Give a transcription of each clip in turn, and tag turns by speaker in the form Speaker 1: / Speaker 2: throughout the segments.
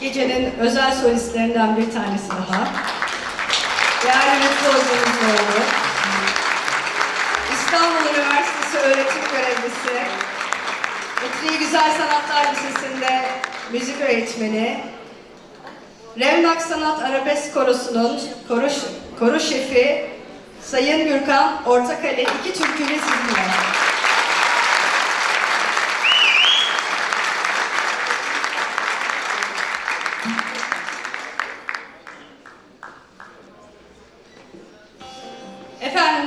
Speaker 1: gecenin özel solistlerinden bir tanesi daha. Değerli Mutlu Hocamızın İstanbul Üniversitesi öğretim görevlisi, Etri Güzel Sanatlar Lisesi'nde müzik öğretmeni, Revnak Sanat Arabesk Korosu'nun koro, koro şefi Sayın Gürkan Ortakale iki türküyle sizinle.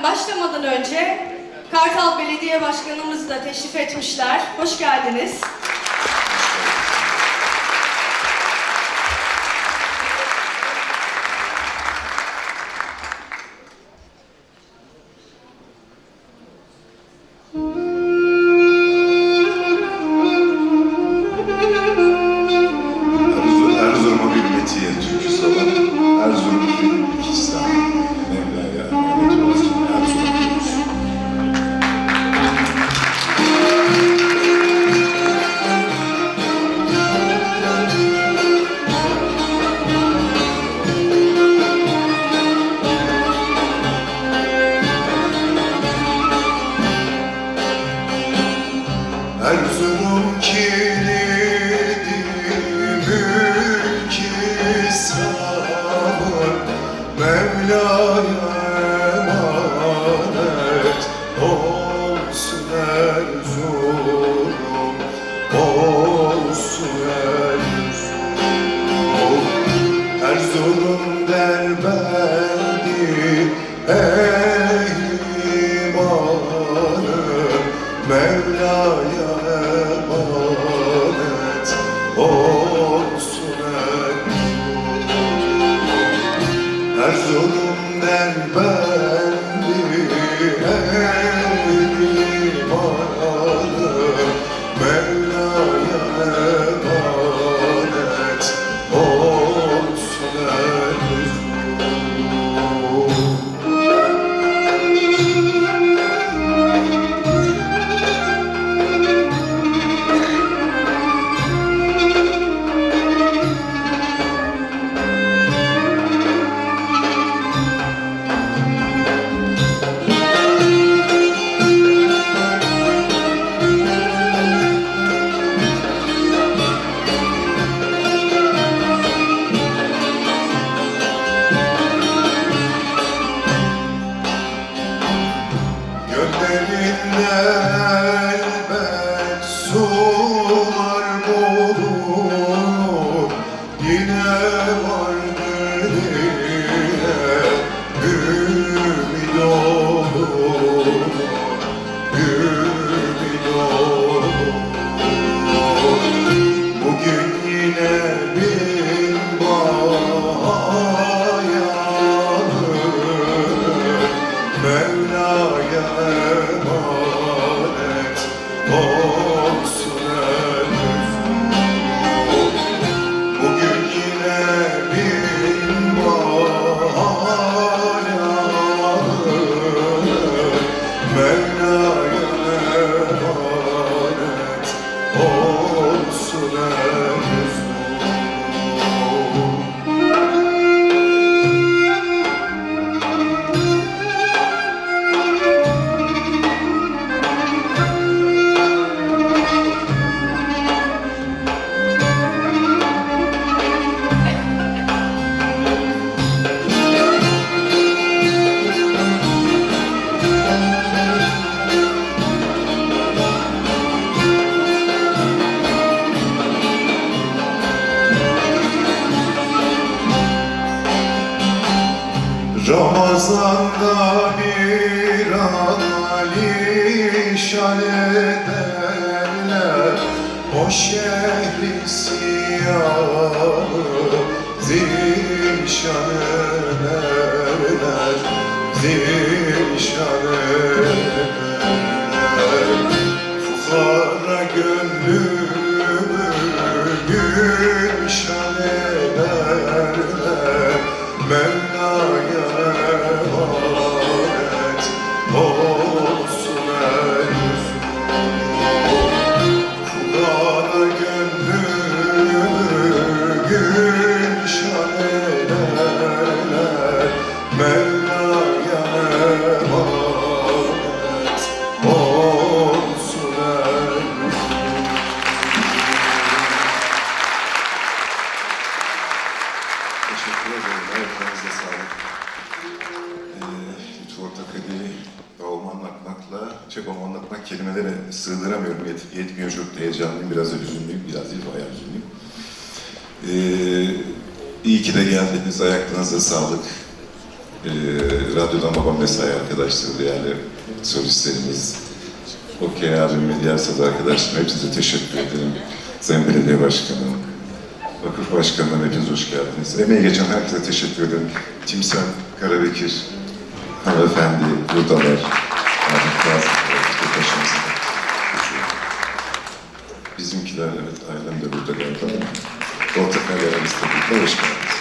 Speaker 1: Başlamadan önce Kartal Belediye Başkanımız da teşrif etmişler. Hoş geldiniz.
Speaker 2: Mevla'ya Ramazan'da bir alişan ederler O şehri siyahı zişan ederler Zişan ederler Ayaklarınıza sağlık. Ee, Lütfü Ortakeli babamı anlatmakla, şey babamı anlatmak kelimelere sığdıramıyorum. Yet, yetmiyor çok da heyecanlıyım, biraz da hüzünlüyüm, biraz değil bayağı hüzünlüyüm. Ee, iyi ki de geldiniz, ayaklarınıza sağlık. Ee, radyodan babam mesai arkadaşları, değerli solistlerimiz, Okey abim ve diğer arkadaşlarım hepinize teşekkür ederim. Sayın Belediye Başkanım, Vakıf Başkanı'na hepiniz hoş geldiniz. Emeği geçen herkese teşekkür ederim. Timsel, Karabekir, hanımefendi, evet, başımızda. Bizimkiler, evet, ailem de burada galiba. Portakal aramızda burada, hoş geldiniz.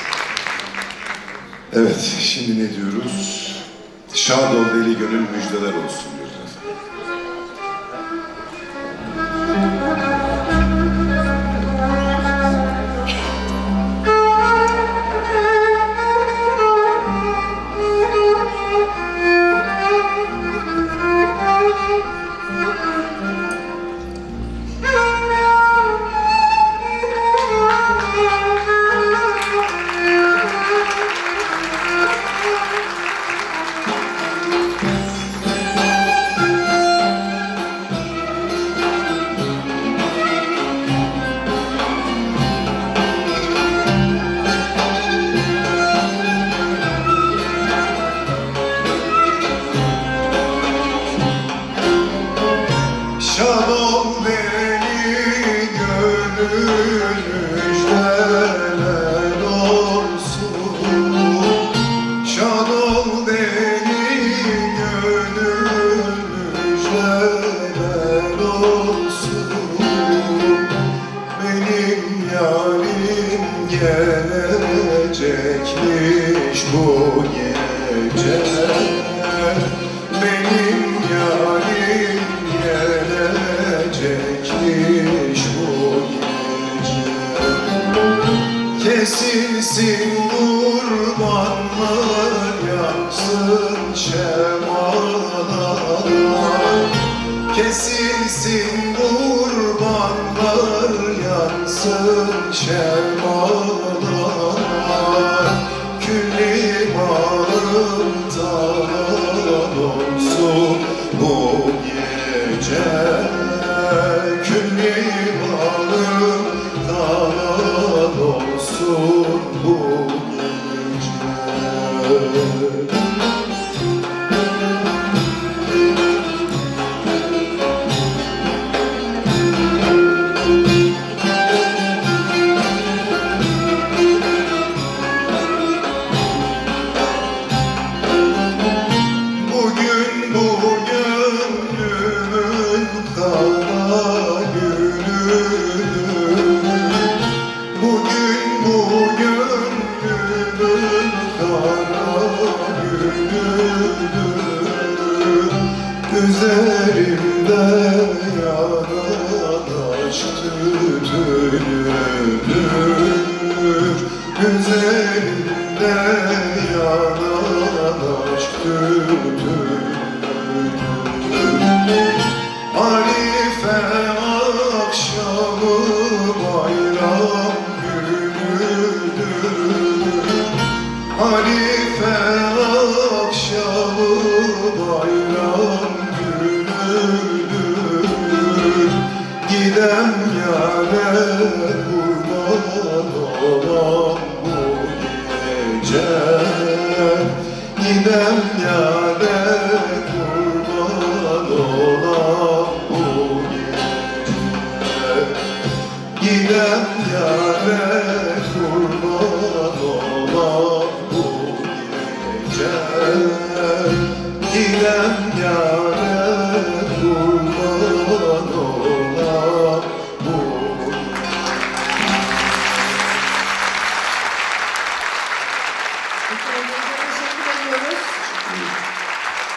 Speaker 2: Evet, şimdi ne diyoruz? Şad ol deli gönül müjdeler olsun diyoruz efendim. Yansın şemalar olsun bu gece. Talan olsun bu gece Üzerimde yanan aşk tütünüdür Üzerimde yanan aşk tütünüdür Arife akşamı bayram günüdür Arife